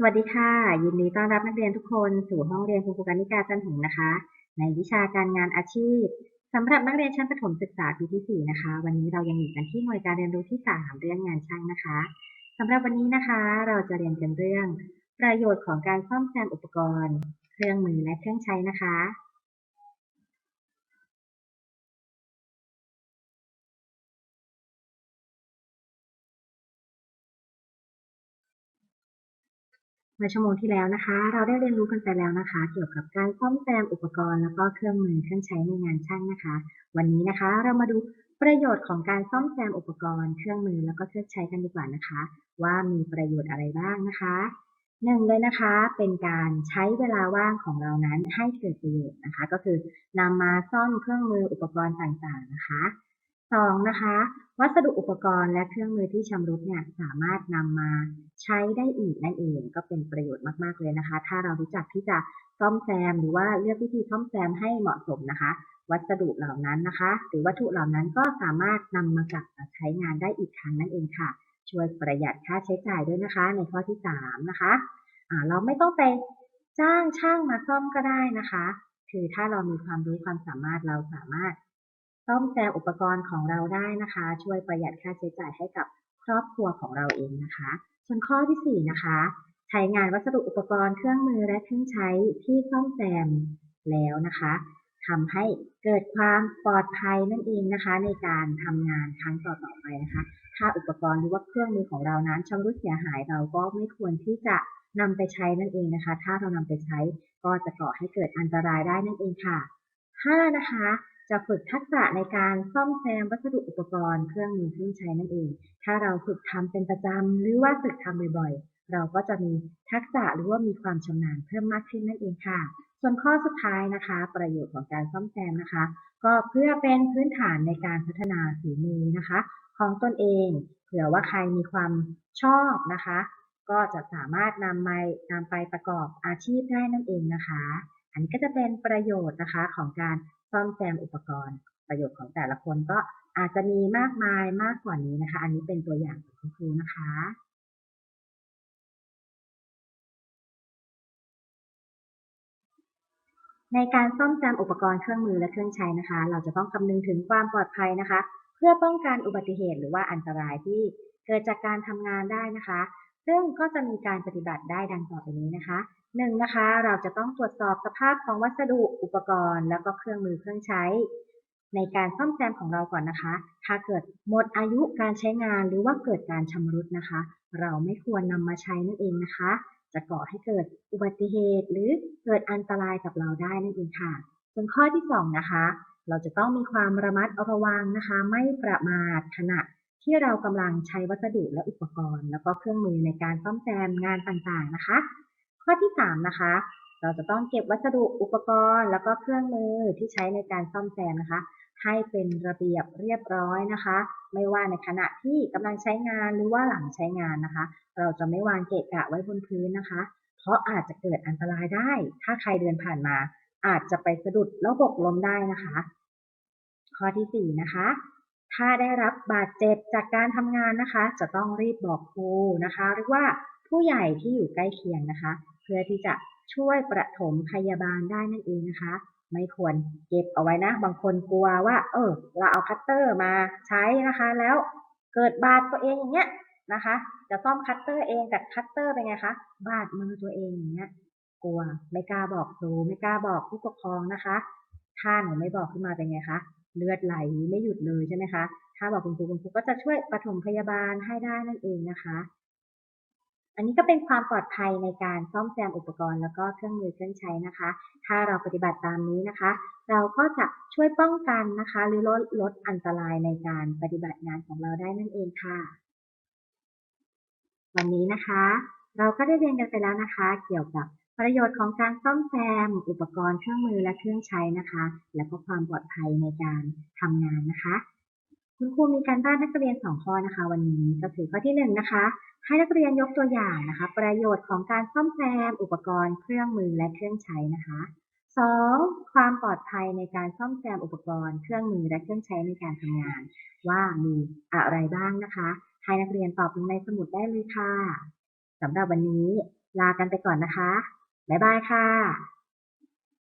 สวัสดีค่ะ ยินดีต้อนรับนักเรียนทุกคนสู่ห้องเรียนคุณครูกานิกาจันหงนะคะ ในวิชาการงานอาชีพสำหรับนักเรียนชั้นประถมศึกษาปีที่ 4 นะคะ วันนี้เรายังอยู่กันที่หน่วยการเรียนรู้ที่ 3 เรื่องงานช่างนะคะสำหรับวันนี้นะคะ เราจะเรียนกันเรื่อง ประโยชน์ของการซ่อมแซมอุปกรณ์ เครื่องมือและเครื่องใช้นะคะ เมื่อชั่วโมงที่แล้วนะคะ เราได้เรียนรู้กันไปแล้วนะคะ เกี่ยวกับการซ่อมแซมอุปกรณ์แล้วก็เครื่องมือเครื่องใช้ในงานช่างนะคะ วันนี้นะคะเรามาดูประโยชน์ของการซ่อมแซมอุปกรณ์เครื่องมือแล้วก็เครื่องใช้กันดีกว่านะคะ ว่ามีประโยชน์อะไรบ้างนะคะหนึ่งเลยนะคะเป็นการใช้เวลาว่างของเรานั้นให้เกิดประโยชน์นะคะ ก็คือนำมาซ่อมเครื่องมืออุปกรณ์ต่างๆนะคะ สองนะคะ วัสดุอุปกรณ์และเครื่องมือที่ชำรุดเนี่ยสามารถนำมาใช้ได้อีกนั่นเองก็เป็นประโยชน์มากๆเลยนะคะ ถ้าเรารู้จักที่จะซ่อมแซมหรือว่าเลือกวิธีซ่อมแซมให้เหมาะสมนะคะ วัสดุเหล่านั้นนะคะ หรือวัตถุเหล่านั้นก็สามารถนำมากลับมาใช้งานได้อีกครั้งนั่นเองค่ะ ช่วยประหยัดค่าใช้จ่ายด้วยนะคะ ในข้อที่สามนะคะอ่าเราไม่ต้องไปจ้างช่างมาซ่อมก็ได้นะคะ คือถ้าเรามีความรู้ความสามารถเราสามารถ ซ่อมแซมอุปกรณ์ของเราได้นะคะ ช่วยประหยัดค่าใช้จ่ายให้กับครอบครัวของเราเองนะคะ ส่วนข้อที่ 4 นะคะ ใช้งานวัสดุอุปกรณ์เครื่องมือและเครื่องใช้ที่ซ่อมแซมแล้วนะคะทำให้เกิดความปลอดภัยนั่นเองนะคะ ในการทำงานครั้งต่อๆไปนะคะ ถ้าอุปกรณ์หรือว่าเครื่องมือของเรานั้นชำรุดเสียหายเราก็ไม่ควรที่จะนำไปใช้นั่นเองนะคะ ถ้าเรานำไปใช้ก็จะก่อให้เกิดอันตรายได้นั่นเองค่ะ 5 นะคะ จะฝึกทักษะในการซ่อมแซมวัสดุอุปกรณ์เครื่องมือเครื่องใช้นั่นเอง ถ้าเราฝึกทำเป็นประจำหรือว่าฝึกทำบ่อยๆ เราก็จะมีทักษะหรือว่ามีความชำนาญเพิ่มมากขึ้นนั่นเองค่ะ ส่วนข้อสุดท้ายนะคะ ประโยชน์ของการซ่อมแซมนะคะ ก็เพื่อเป็นพื้นฐานในการพัฒนาฝีมือนะคะ ของตนเอง เผื่อว่าใครมีความชอบนะคะ ก็จะสามารถนำไปนำไปประกอบอาชีพได้นั่นเองนะคะ นนี้ก็จะเป็นประโยชน์นะคะของการซ่อมแซมอุปกรณ์ ประโยชน์ของแต่ละคนก็อาจจะมีมากมายมากกว่านี้นะคะ อันนี้เป็นตัวอย่างของคุณครูนะคะในการซ่อมแซมอุปกรณ์เครื่องมือและเครื่องใช้นะคะ เราจะต้องคำนึงถึงความปลอดภัยนะคะ เพื่อป้องกันอุบัติเหตุหรือว่าอันตรายที่เกิดจากการทำงานได้นะคะ ซึ่งก็จะมีการปฏิบัติได้ดังต่อไปนี้นะคะหนึ่งนะคะ เราจะต้องตรวจสอบสภาพของวัสดุอุปกรณ์ แล้วก็เครื่องมือเครื่องใช้ ในการซ่อมแซมของเราก่อนนะคะ ถ้าเกิดหมดอายุการใช้งานหรือว่าเกิดการชำรุดนะคะ เราไม่ควรนำมาใช้นั่นเองนะคะ จะก่อให้เกิดอุบัติเหตุ หรือเกิดอันตรายกับเราได้นั่นเองค่ะ ส่วนข้อที่สองนะคะ เราจะต้องมีความระมัดระวังนะคะ ไม่ประมาทขณะ ที่เรากำลังใช้วัสดุและอุปกรณ์ แล้วก็เครื่องมือในการซ่อมแซมงานต่างๆนะคะ ข้อที่ 3 นะคะ เราจะต้องเก็บวัสดุอุปกรณ์ แล้วก็เครื่องมือที่ใช้ในการซ่อมแซมนะคะ ให้เป็นระเบียบเรียบร้อยนะคะ ไม่ว่าในขณะที่กำลังใช้งานหรือว่าหลังใช้งานนะคะ เราจะไม่วางเกะกะไว้บนพื้นนะคะ เพราะอาจจะเกิดอันตรายได้ ถ้าใครเดินผ่านมา อาจจะไปสะดุดแล้วหกล้มได้นะคะ ข้อที่4นะคะ ถ้าได้รับบาดเจ็บจากการทำงานนะคะ จะต้องรีบบอกครูนะคะ หรือว่าผู้ใหญ่ที่อยู่ใกล้เคียงนะคะ เพื่อที่จะช่วยประถมพยาบาลได้นั่นเองนะคะ ไม่ควรเก็บเอาไว้นะ บางคนกลัวว่า เออ เราเอาคัตเตอร์มาใช้นะคะ แล้วเกิดบาดตัวเองอย่างเงี้ยนะคะ จะซ่อมคัตเตอร์เองแต่คัตเตอร์เป็นไงคะ บาดมือตัวเองอย่างเงี้ย กลัว ไม่กล้าบอกครู ไม่กล้าบอกผู้ปกครองนะคะ ถ้าหนูไม่บอกขึ้นมาเป็นไงคะ เลือดไหลไม่หยุดเลยใช่ไหมคะ ถ้าบอกคุณครูคุณครูก็จะช่วยปฐมพยาบาลให้ได้นั่นเองนะคะ อันนี้ก็เป็นความปลอดภัยในการซ่อมแซมอุปกรณ์แล้วก็เครื่องมือเครื่องใช้นะคะ ถ้าเราปฏิบัติตามนี้นะคะ เราก็จะช่วยป้องกันนะคะ หรือลดลดอันตรายในการปฏิบัติงานของเราได้นั่นเองค่ะ วันนี้นะคะ เราก็ได้เรียนกันไปแล้วนะคะ เกี่ยวกับ ประโยชน์ของการซ่อมแซม อุปกรณ์เครื่องมือและเครื่องใช้นะคะ และก็ความปลอดภัยในการทำงานนะคะ คุณครูมีการบ้านนักเรียนสองข้อนะคะ วันนี้ก็คือข้อที่หนึ่งนะคะ ให้นักเรียนยกตัวอย่างนะคะ ประโยชน์ของการซ่อมแซม อุปกรณ์เครื่องมือและเครื่องใช้นะคะ 2. ความปลอดภัยในการซ่อมแซมอุปกรณ์เครื่องมือและเครื่องใช้ในการทำงาน ว่ามีอะไรบ้างนะคะให้นักเรียนตอบลงในสมุดได้เลยค่ะสำหรับวันนี้ลากันไปก่อนนะคะ บ๊ายบายค่ะ